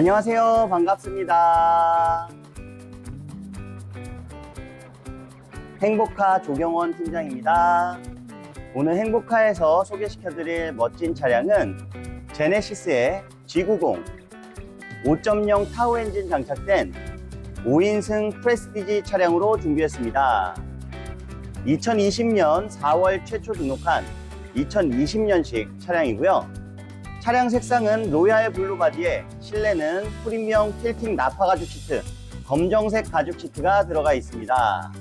안녕하세요. 반갑습니다. 행복카 조경원 팀장입니다. 오늘 행복카에서 소개시켜드릴 멋진 차량은 제네시스의 G90 5.0 타우 엔진 장착된 5인승 프레스티지 차량으로 준비했습니다. 2020년 4월 최초 등록한 2020년식 차량이고요. 차량 색상은 로얄 블루 바디에 실내는 프리미엄 틸팅 나파 가죽 시트, 검정색 가죽 시트가 들어가 있습니다.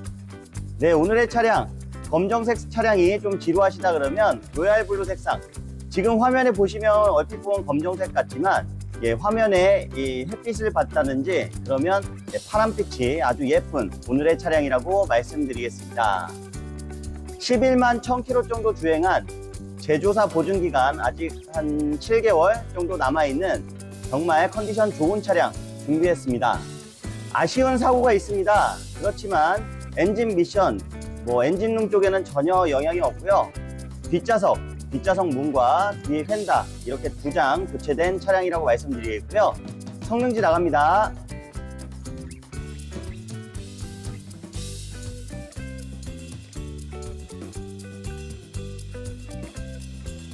네, 오늘의 차량 검정색 차량이 좀 지루하시다 그러면 로얄 블루 색상. 지금 화면에 보시면 얼핏 보면 검정색 같지만 예, 화면에 이 햇빛을 받다든지 그러면 예, 파란빛이 아주 예쁜 오늘의 차량이라고 말씀드리겠습니다. 11만 1000km 정도 주행한 제조사 보증 기간 아직 한 7개월 정도 남아 있는 정말 컨디션 좋은 차량 준비했습니다. 아쉬운 사고가 있습니다. 그렇지만 엔진 미션, 뭐 엔진룸 쪽에는 전혀 영향이 없고요. 뒷좌석, 뒷좌석 문과 뒤에 휀다 이렇게 두 장 교체된 차량이라고 말씀드리겠고요. 성능지 나갑니다.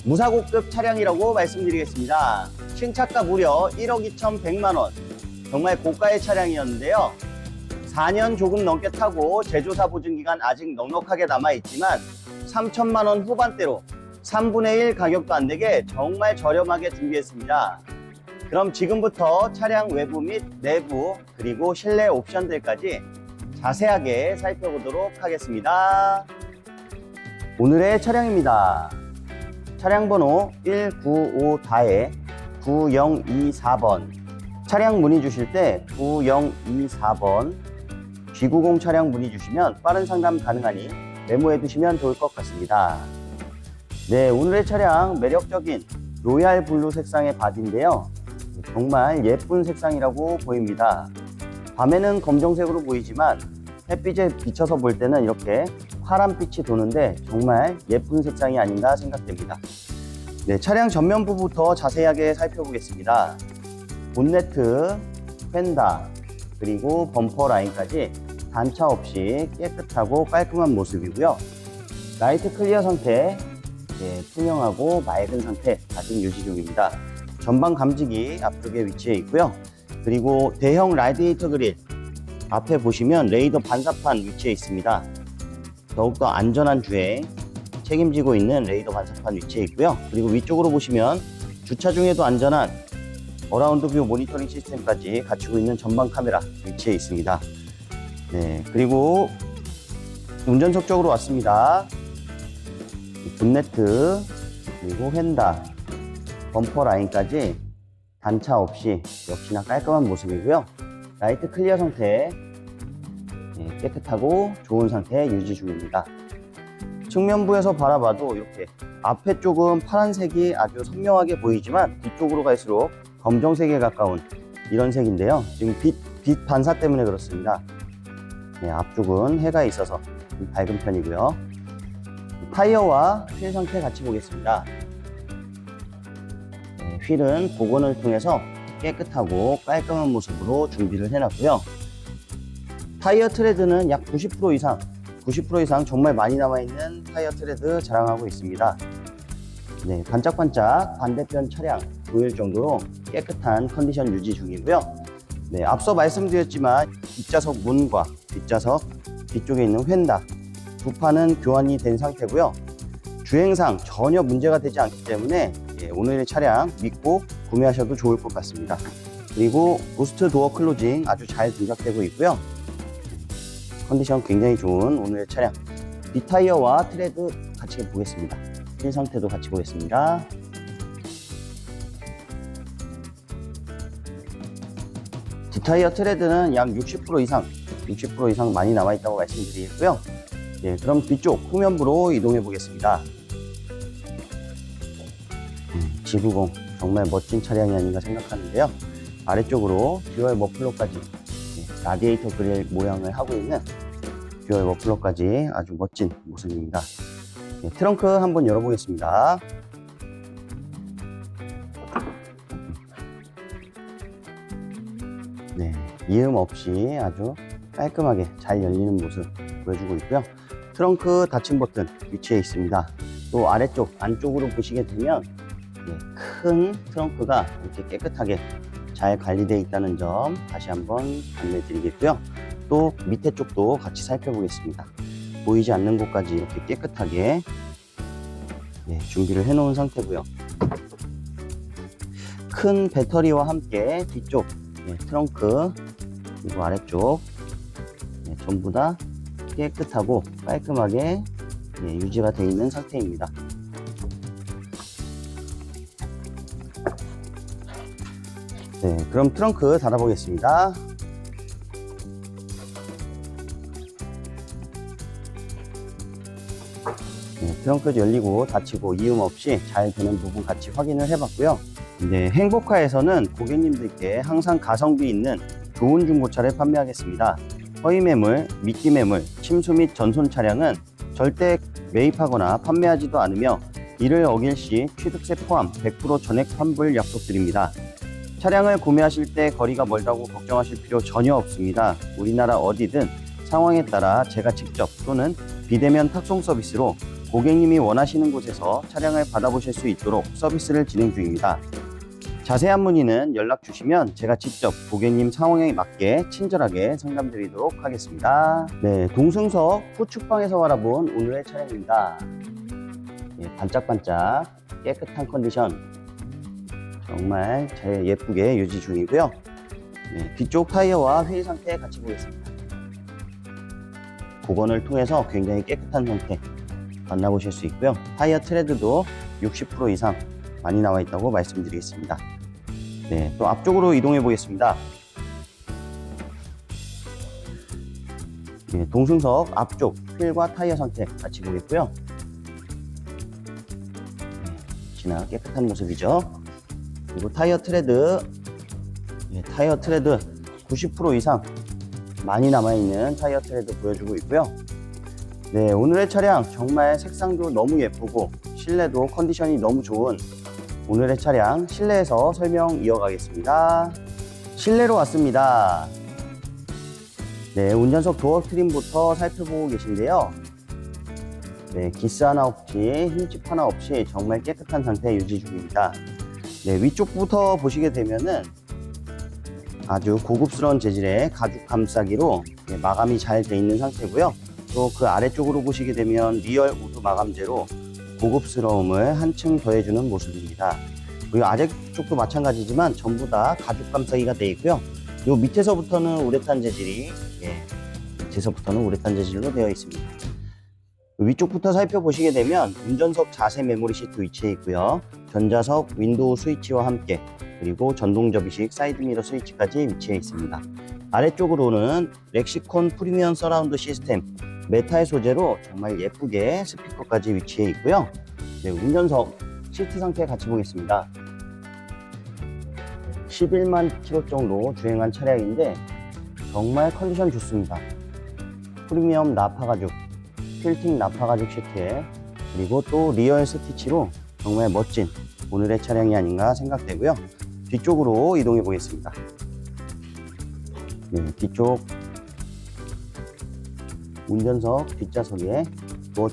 무사고급 차량이라고 말씀드리겠습니다. 신차가 무려 1억 2,100만 원. 정말 고가의 차량이었는데요. 4년 조금 넘게 타고 제조사 보증 기간 아직 넉넉하게 남아 있지만 3천만 원 후반대로 3분의 1 가격도 안 되게 정말 저렴하게 준비했습니다. 그럼 지금부터 차량 외부 및 내부 그리고 실내 옵션들까지 자세하게 살펴보도록 하겠습니다. 오늘의 차량입니다. 차량 번호 195다에 9024번 차량 문의 주실 때 9024번 G90 차량 문의 주시면 빠른 상담 가능하니 메모해 두시면 좋을 것 같습니다. 네, 오늘의 차량 매력적인 로얄 블루 색상의 바디인데요. 정말 예쁜 색상이라고 보입니다. 밤에는 검정색으로 보이지만 햇빛에 비춰서 볼 때는 이렇게 파란빛이 도는데 정말 예쁜 색상이 아닌가 생각됩니다. 네, 차량 전면부부터 자세하게 살펴보겠습니다. 본네트, 펜다, 그리고 범퍼 라인까지 단차 없이 깨끗하고 깔끔한 모습이고요. 라이트 클리어 상태, 네, 투명하고 맑은 상태 아직 유지 중입니다. 전방 감지기 앞쪽에 위치해 있고요. 그리고 대형 라디에이터 그릴 앞에 보시면 레이더 반사판 위치해 있습니다. 더욱더 안전한 주행 책임지고 있는 레이더 반사판 위치해 있고요. 그리고 위쪽으로 보시면 주차 중에도 안전한 어라운드 뷰 모니터링 시스템까지 갖추고 있는 전방 카메라 위치해 있습니다. 네, 그리고 운전석 쪽으로 왔습니다. 본네트 그리고 휀다 범퍼 라인까지 단차 없이 역시나 깔끔한 모습이고요. 라이트 클리어 상태 네, 깨끗하고 좋은 상태 유지 중입니다. 측면부에서 바라봐도 이렇게 앞에 쪽은 파란색이 아주 선명하게 보이지만 뒤쪽으로 갈수록 검정색에 가까운 이런 색인데요. 지금 빛, 빛 반사 때문에 그렇습니다. 네, 앞쪽은 해가 있어서 좀 밝은 편이고요. 타이어와 휠 상태 같이 보겠습니다. 네, 휠은 복원을 통해서 깨끗하고 깔끔한 모습으로 준비를 해놨고요. 타이어 트레드는 약 90% 이상, 90% 이상 정말 많이 남아있는 타이어 트레드 자랑하고 있습니다. 네, 반짝반짝 반대편 차량 보일 정도로 깨끗한 컨디션 유지 중이고요. 네, 앞서 말씀드렸지만 뒷좌석 문과 뒷좌석 뒤쪽에 있는 휀다 두 판은 교환이 된 상태고요. 주행상 전혀 문제가 되지 않기 때문에 예, 오늘의 차량 믿고 구매하셔도 좋을 것 같습니다. 그리고 부스트 도어 클로징 아주 잘 동작되고 있고요. 컨디션 굉장히 좋은 오늘의 차량. 뒷타이어와 트레드 같이 보겠습니다. 휠 상태도 같이 보겠습니다. 뒷타이어 트레드는 약 60% 이상, 60% 이상 많이 남아있다고 말씀드리겠고요. 예, 그럼 뒤쪽 후면부로 이동해 보겠습니다. 음, G90 정말 멋진 차량이 아닌가 생각하는데요. 아래쪽으로 듀얼 머플러까지 예, 라디에이터 그릴 모양을 하고 있는 듀얼 머플러까지 아주 멋진 모습입니다. 예, 트렁크 한번 열어보겠습니다. 이음 없이 아주 깔끔하게 잘 열리는 모습 보여주고 있고요. 트렁크 닫힘 버튼 위치해 있습니다. 또 아래쪽 안쪽으로 보시게 되면 예, 큰 트렁크가 이렇게 깨끗하게 잘 관리되어 있다는 점 다시 한번 안내 드리겠고요. 또 밑에 쪽도 같이 살펴보겠습니다. 보이지 않는 곳까지 이렇게 깨끗하게 예, 준비를 해 놓은 상태고요. 큰 배터리와 함께 뒤쪽 예, 트렁크 그리고 아래쪽 예, 전부 다 깨끗하고 깔끔하게 예, 유지가 되어 있는 상태입니다. 네, 그럼 트렁크 닫아보겠습니다. 네, 트렁크 열리고 닫히고 이음 없이 잘 되는 부분 같이 확인을 해봤고요. 네, 행복화에서는 고객님들께 항상 가성비 있는 좋은 중고차를 판매하겠습니다. 허위 매물, 미끼 매물, 침수 및 전손 차량은 절대 매입하거나 판매하지도 않으며 이를 어길 시 취득세 포함 100% 전액 환불 약속드립니다. 차량을 구매하실 때 거리가 멀다고 걱정하실 필요 전혀 없습니다. 우리나라 어디든 상황에 따라 제가 직접 또는 비대면 탁송 서비스로 고객님이 원하시는 곳에서 차량을 받아보실 수 있도록 서비스를 진행 중입니다. 자세한 문의는 연락 주시면 제가 직접 고객님 상황에 맞게 친절하게 상담드리도록 하겠습니다. 네, 동승석 후축방에서 바라본 오늘의 차량입니다. 예, 반짝반짝 깨끗한 컨디션 정말 잘 예쁘게 유지 중이고요. 네, 뒤쪽 타이어와 휠 상태 같이 보겠습니다. 복원을 통해서 굉장히 깨끗한 상태 만나보실 수 있고요. 타이어 트레드도 60% 이상 많이 나와 있다고 말씀드리겠습니다. 네, 또 앞쪽으로 이동해 보겠습니다. 네, 동승석 앞쪽 휠과 타이어 상태 같이 보겠고요. 네, 지나 깨끗한 모습이죠. 그리고 타이어 트레드, 네, 타이어 트레드 90% 이상 많이 남아있는 타이어 트레드 보여주고 있고요. 네, 오늘의 차량 정말 색상도 너무 예쁘고 실내도 컨디션이 너무 좋은 오늘의 차량 실내에서 설명 이어가겠습니다. 실내로 왔습니다. 네, 운전석 도어 트림부터 살펴보고 계신데요. 네, 기스 하나 없이 흰집 하나 없이 정말 깨끗한 상태 유지 중입니다. 네, 위쪽부터 보시게 되면은 아주 고급스러운 재질의 가죽 감싸기로 네, 마감이 잘 돼 있는 상태고요. 또 그 아래쪽으로 보시게 되면 리얼 우드 마감재로 고급스러움을 한층 더해주는 모습입니다. 그리고 아래쪽도 마찬가지지만 전부 다 가죽 감싸기가 되어 있고요. 요 밑에서부터는 우레탄 재질이 예, 밑에서부터는 우레탄 재질로 되어 있습니다. 위쪽부터 살펴보시게 되면 운전석 자세 메모리 시트 위치해 있고요. 전자석 윈도우 스위치와 함께 그리고 전동 접이식 사이드미러 스위치까지 위치해 있습니다. 아래쪽으로는 렉시콘 프리미엄 서라운드 시스템 메탈 소재로 정말 예쁘게 스피커까지 위치해 있고요. 네, 운전석 시트 상태 같이 보겠습니다. 11만 킬로 정도 주행한 차량인데 정말 컨디션 좋습니다. 프리미엄 나파 가죽, 필팅 나파 가죽 시트에 그리고 또 리얼 스티치로 정말 멋진 오늘의 차량이 아닌가 생각되고요. 뒤쪽으로 이동해 보겠습니다. 네, 뒤쪽 운전석 뒷좌석에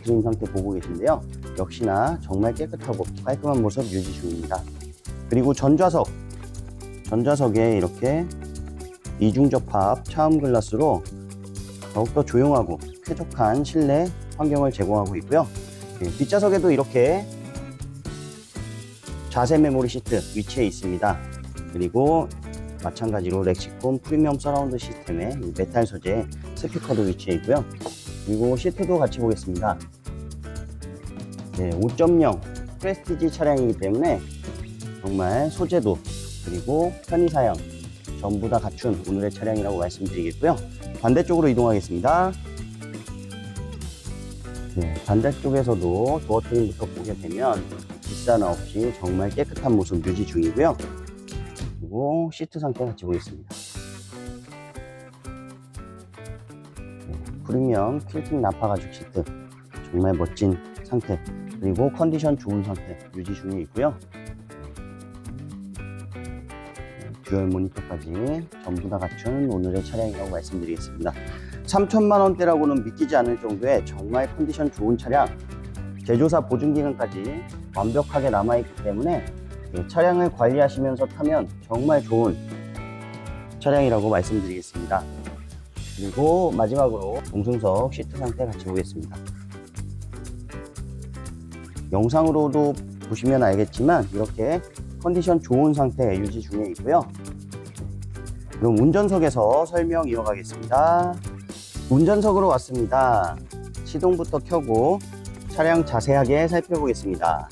트림 상태 보고 계신데요. 역시나 정말 깨끗하고 깔끔한 모습 유지 중입니다. 그리고 전좌석, 전좌석에 이렇게 이중 접합 차음 글라스로 더욱더 조용하고 쾌적한 실내 환경을 제공하고 있고요. 네, 뒷좌석에도 이렇게 자세 메모리 시트 위치해 있습니다. 그리고 마찬가지로 렉시콘 프리미엄 서라운드 시스템의 이 메탈 소재 스피커도 위치해 있고요. 그리고 시트도 같이 보겠습니다. 네, 5.0 프레스티지 차량이기 때문에 정말 소재도 그리고 편의 사양 전부 다 갖춘 오늘의 차량이라고 말씀드리겠고요. 반대쪽으로 이동하겠습니다. 네, 반대쪽에서도 도어 트림부터 보게 되면 하나 없이 정말 깨끗한 모습 유지 중이고요. 그리고 시트 상태 같이 보겠습니다. 네, 프리미엄 퀼팅 나파 가죽 시트 정말 멋진 상태 그리고 컨디션 좋은 상태 유지 중에 있고요. 네, 듀얼 모니터까지 전부 다 갖춘 오늘의 차량이라고 말씀드리겠습니다. 3천만 원대라고는 믿기지 않을 정도의 정말 컨디션 좋은 차량, 제조사 보증 기간까지 완벽하게 남아있기 때문에 예, 차량을 관리하시면서 타면 정말 좋은 차량이라고 말씀드리겠습니다. 그리고 마지막으로 동승석 시트 상태 같이 보겠습니다. 영상으로도 보시면 알겠지만 이렇게 컨디션 좋은 상태 유지 중에 있고요. 그럼 운전석에서 설명 이어가겠습니다. 운전석으로 왔습니다. 시동부터 켜고 차량 자세하게 살펴보겠습니다.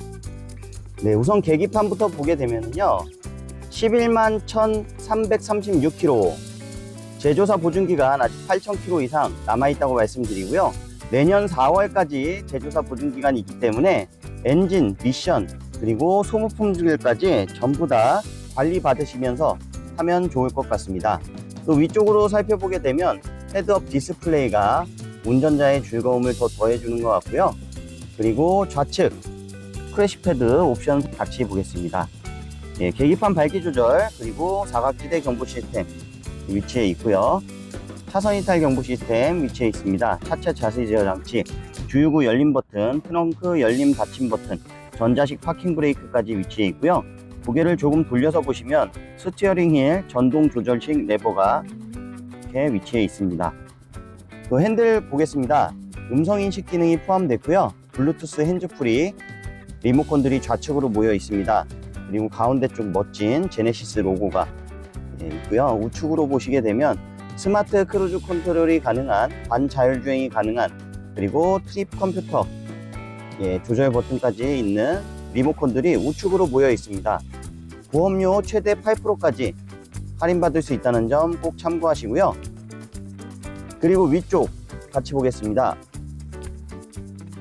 네, 우선 계기판부터 보게 되면요. 11만 1,336km. 제조사 보증기간 아직 8,000km 이상 남아있다고 말씀드리고요. 내년 4월까지 제조사 보증기간이 있기 때문에 엔진, 미션, 그리고 소모품들까지 전부 다 관리 받으시면서 하면 좋을 것 같습니다. 또 위쪽으로 살펴보게 되면 헤드업 디스플레이가 운전자의 즐거움을 더 더해주는 것 같고요. 그리고 좌측 크래시 패드 옵션 같이 보겠습니다. 예, 계기판 밝기 조절 그리고 사각지대 경보 시스템 위치에 있고요. 차선 이탈 경보 시스템 위치에 있습니다. 차체 자세 제어 장치, 주유구 열림 버튼, 트렁크 열림 닫힘 버튼, 전자식 파킹 브레이크까지 위치해 있고요. 고개를 조금 돌려서 보시면 스티어링 휠 전동 조절식 레버가 이렇게 위치해 있습니다. 또 핸들 보겠습니다. 음성 인식 기능이 포함됐고요. 블루투스 핸즈프리 리모컨들이 좌측으로 모여 있습니다. 그리고 가운데 쪽 멋진 제네시스 로고가 예, 있고요. 우측으로 보시게 되면 스마트 크루즈 컨트롤이 가능한 반자율주행이 가능한 그리고 트립 컴퓨터 예, 조절 버튼까지 있는 리모컨들이 우측으로 모여 있습니다. 보험료 최대 8%까지 할인받을 수 있다는 점 꼭 참고하시고요. 그리고 위쪽 같이 보겠습니다.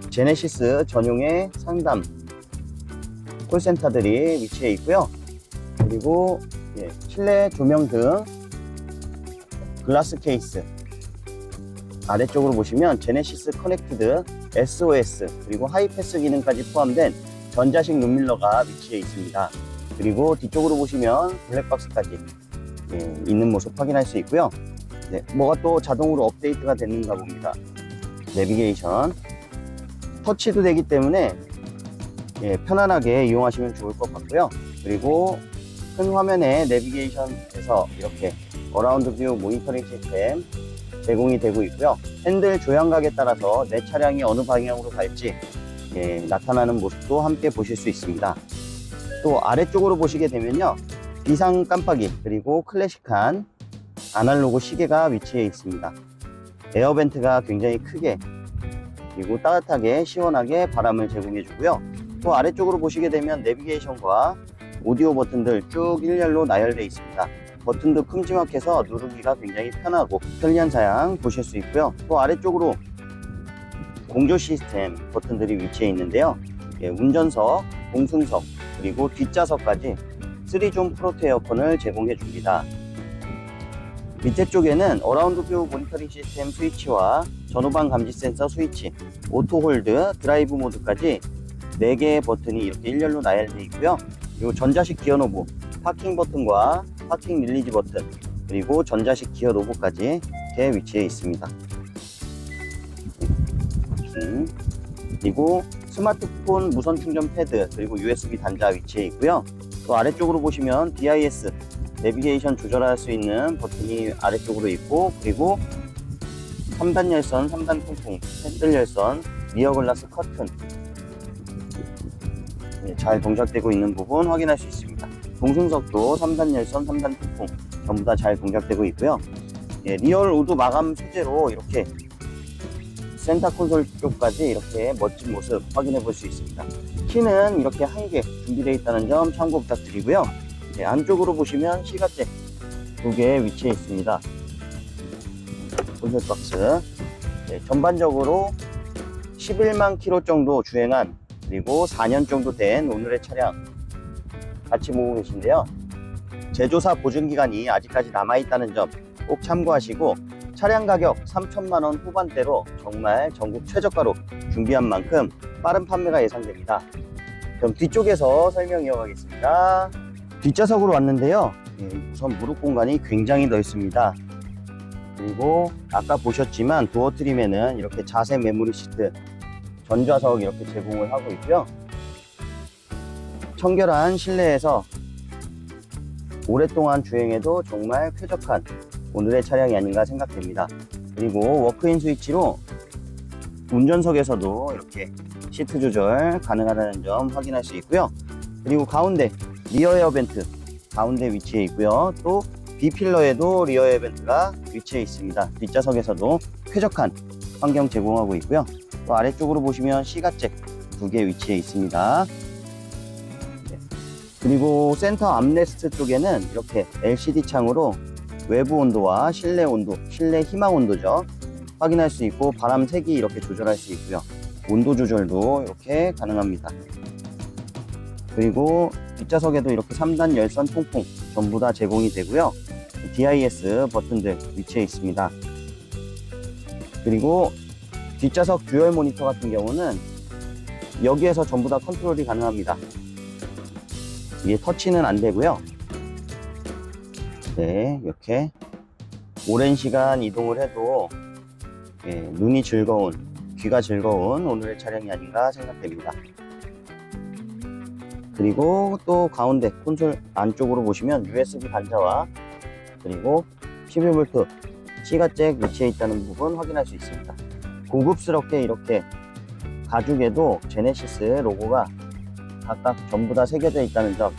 제네시스 전용의 상담 콜센터들이 위치해 있고요. 그리고 예, 실내 조명 등 글라스 케이스 아래쪽으로 보시면 제네시스 커넥티드 SOS 그리고 하이패스 기능까지 포함된 전자식 룸밀러가 위치해 있습니다. 그리고 뒤쪽으로 보시면 블랙박스까지 예, 있는 모습 확인할 수 있고요. 네, 뭐가 또 자동으로 업데이트가 되는가 봅니다. 내비게이션 터치도 되기 때문에 예, 편안하게 이용하시면 좋을 것 같고요. 그리고 큰 화면에 내비게이션에서 이렇게 어라운드 뷰 모니터링 시스템 제공이 되고 있고요. 핸들 조향각에 따라서 내 차량이 어느 방향으로 갈지 예, 나타나는 모습도 함께 보실 수 있습니다. 또 아래쪽으로 보시게 되면요. 비상 깜빡이 그리고 클래식한 아날로그 시계가 위치해 있습니다. 에어벤트가 굉장히 크게 그리고 따뜻하게 시원하게 바람을 제공해 주고요. 또 아래쪽으로 보시게 되면 내비게이션과 오디오 버튼들 쭉 일렬로 나열되어 있습니다. 버튼도 큼지막해서 누르기가 굉장히 편하고 편리한 사양 보실 수 있고요. 또 아래쪽으로 공조 시스템 버튼들이 위치해 있는데요. 예, 운전석, 동승석, 그리고 뒷좌석까지 3존 프로트 에어컨을 제공해 줍니다. 밑에 쪽에는 어라운드 뷰 모니터링 시스템 스위치와 전후방 감지 센서 스위치, 오토 홀드, 드라이브 모드까지 4개의 버튼이 이렇게 일렬로 나열되어 있고요. 그리고 전자식 기어 노브, 파킹 버튼과 파킹 릴리즈 버튼, 그리고 전자식 기어 노브까지 이렇게 위치해 있습니다. 음, 그리고 스마트폰 무선 충전 패드, 그리고 USB 단자 위치해 있고요. 또 아래쪽으로 보시면 DIS, 내비게이션 조절할 수 있는 버튼이 아래쪽으로 있고, 그리고 3단 열선, 3단 통풍, 핸들 열선, 리어 글라스 커튼, 네, 잘 동작되고 있는 부분 확인할 수 있습니다. 동승석도 3단 열선, 3단 통풍 전부 다 잘 동작되고 있고요. 예, 리얼 우드 마감 소재로 이렇게 센터 콘솔 쪽까지 이렇게 멋진 모습 확인해 볼 수 있습니다. 키는 이렇게 한 개 준비되어 있다는 점 참고 부탁드리고요. 예, 안쪽으로 보시면 시가제 두개 위치해 있습니다. 콘솔 박스. 예, 전반적으로 11만 킬로 정도 주행한 그리고 4년 정도 된 오늘의 차량 같이 보고 계신데요. 제조사 보증기간이 아직까지 남아있다는 점 꼭 참고하시고 차량 가격 3천만 원 후반대로 정말 전국 최저가로 준비한 만큼 빠른 판매가 예상됩니다. 그럼 뒤쪽에서 설명 이어가겠습니다. 뒷좌석으로 왔는데요. 예, 우선 무릎 공간이 굉장히 넓습니다. 그리고 아까 보셨지만 도어 트림에는 이렇게 자세 메모리 시트 전좌석 이렇게 제공을 하고 있고요. 청결한 실내에서 오랫동안 주행해도 정말 쾌적한 오늘의 차량이 아닌가 생각됩니다. 그리고 워크인 스위치로 운전석에서도 이렇게 시트 조절 가능하다는 점 확인할 수 있고요. 그리고 가운데 리어 에어 벤트 가운데 위치해 있고요. 또 B필러에도 리어 에어 벤트가 위치해 있습니다. 뒷좌석에서도 쾌적한 환경 제공하고 있고요. 또 아래쪽으로 보시면 C가잭 두 개 위치해 있습니다. 네. 그리고 센터 암레스트 쪽에는 이렇게 LCD 창으로 외부 온도와 실내 온도, 실내 희망 온도죠. 확인할 수 있고 바람 색이 이렇게 조절할 수 있고요. 온도 조절도 이렇게 가능합니다. 그리고 뒷좌석에도 이렇게 3단 열선 통풍 전부 다 제공이 되고요. DIS 버튼들 위치해 있습니다. 그리고 뒷좌석 듀얼 모니터 같은 경우는 여기에서 전부 다 컨트롤이 가능합니다. 이게 터치는 안 되고요. 네, 이렇게 오랜 시간 이동을 해도 예, 눈이 즐거운, 귀가 즐거운 오늘의 차량이 아닌가 생각됩니다. 그리고 또 가운데 콘솔 안쪽으로 보시면 USB 단자와 그리고 12V C가잭 위치해 있다는 부분 확인할 수 있습니다. 고급스럽게 이렇게 가죽에도 제네시스 로고가 각각 전부 다 새겨져 있다는 점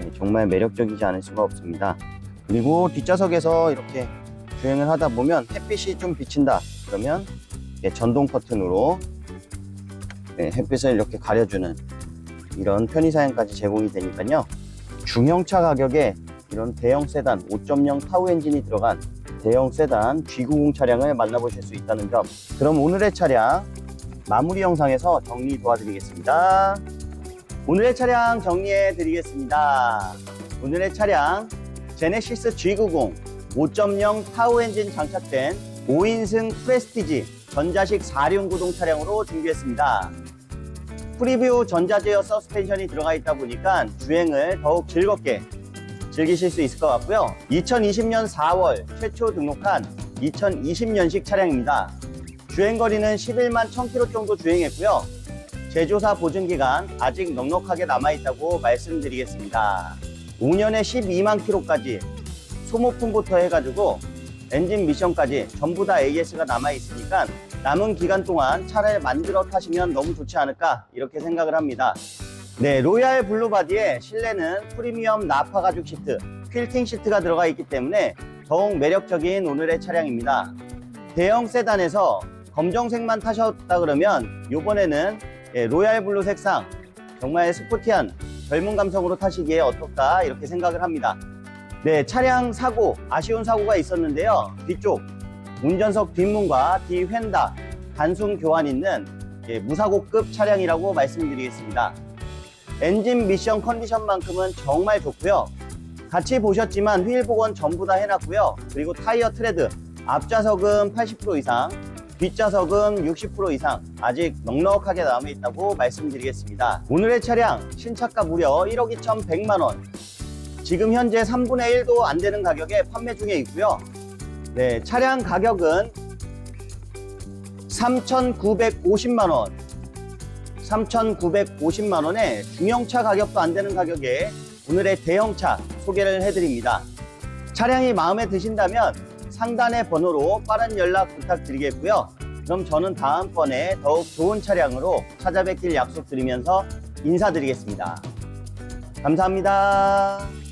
예, 정말 매력적이지 않을 수가 없습니다. 그리고 뒷좌석에서 이렇게 주행을 하다 보면 햇빛이 좀 비친다 그러면 예, 전동 커튼으로 예, 햇빛을 이렇게 가려주는 이런 편의사양까지 제공이 되니까요. 중형차 가격에 이런 대형 세단 5.0 타우 엔진이 들어간 대형 세단 G90 차량을 만나보실 수 있다는 점. 그럼 오늘의 차량 마무리 영상에서 정리 도와드리겠습니다. 오늘의 차량 정리해 드리겠습니다. 오늘의 차량 제네시스 G90 5.0 타우 엔진 장착된 5인승 프레스티지 전자식 4륜 구동 차량으로 준비했습니다. 프리뷰 전자제어 서스펜션이 들어가 있다 보니까 주행을 더욱 즐겁게 즐기실 수 있을 것 같고요. 2020년 4월 최초 등록한 2020년식 차량입니다. 주행거리는 11만 1000km 정도 주행했고요. 제조사 보증기간 아직 넉넉하게 남아있다고 말씀드리겠습니다. 5년에 12만 km까지 소모품부터 해가지고 엔진 미션까지 전부 다 AS가 남아 있으니까 남은 기간 동안 차를 만들어 타시면 너무 좋지 않을까 이렇게 생각을 합니다. 네, 로얄 블루 바디에 실내는 프리미엄 나파 가죽 시트, 퀼팅 시트가 들어가 있기 때문에 더욱 매력적인 오늘의 차량입니다. 대형 세단에서 검정색만 타셨다 그러면 이번에는 예, 로얄 블루 색상 정말 스포티한 젊은 감성으로 타시기에 어떨까 이렇게 생각을 합니다. 네, 차량 사고, 아쉬운 사고가 있었는데요. 뒤쪽 운전석 뒷문과 뒤휀다 단순 교환 있는 예, 무사고급 차량이라고 말씀드리겠습니다. 엔진 미션 컨디션만큼은 정말 좋고요. 같이 보셨지만 휠 복원 전부 다 해놨고요. 그리고 타이어 트레드 앞좌석은 80% 이상, 뒷좌석은 60% 이상 아직 넉넉하게 남아 있다고 말씀드리겠습니다. 오늘의 차량 신차가 무려 1억 2,100만 원. 지금 현재 3분의 1도 안 되는 가격에 판매 중에 있고요. 네, 차량 가격은 3,950만 원. 3,950만 원에 중형차 가격도 안 되는 가격에 오늘의 대형차 소개를 해드립니다. 차량이 마음에 드신다면 상단의 번호로 빠른 연락 부탁드리겠고요. 그럼 저는 다음번에 더욱 좋은 차량으로 찾아뵙길 약속드리면서 인사드리겠습니다. 감사합니다.